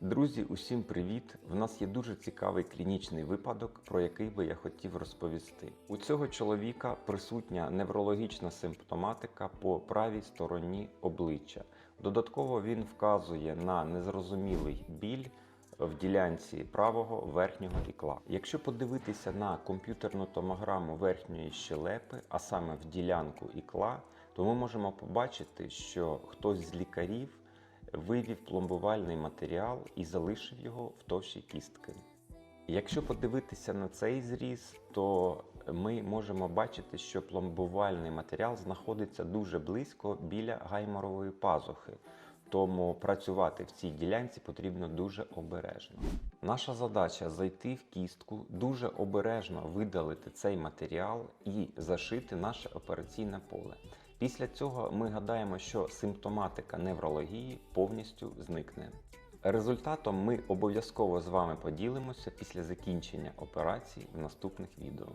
Друзі, усім привіт! В нас є дуже цікавий клінічний випадок, про який би я хотів розповісти. У цього чоловіка присутня неврологічна симптоматика по правій стороні обличчя. Додатково він вказує на незрозумілий біль в ділянці правого верхнього ікла. Якщо подивитися на комп'ютерну томограму верхньої щелепи, а саме в ділянку ікла, то ми можемо побачити, що хтось з лікарів вивів пломбувальний матеріал і залишив його в товщі кістки. Якщо подивитися на цей зріз, то ми можемо бачити, що пломбувальний матеріал знаходиться дуже близько біля гайморової пазухи. Тому працювати в цій ділянці потрібно дуже обережно. Наша задача зайти в кістку, дуже обережно видалити цей матеріал і зашити наше операційне поле. Після цього ми гадаємо, що симптоматика неврології повністю зникне. Результатом ми обов'язково з вами поділимося після закінчення операції в наступних відео.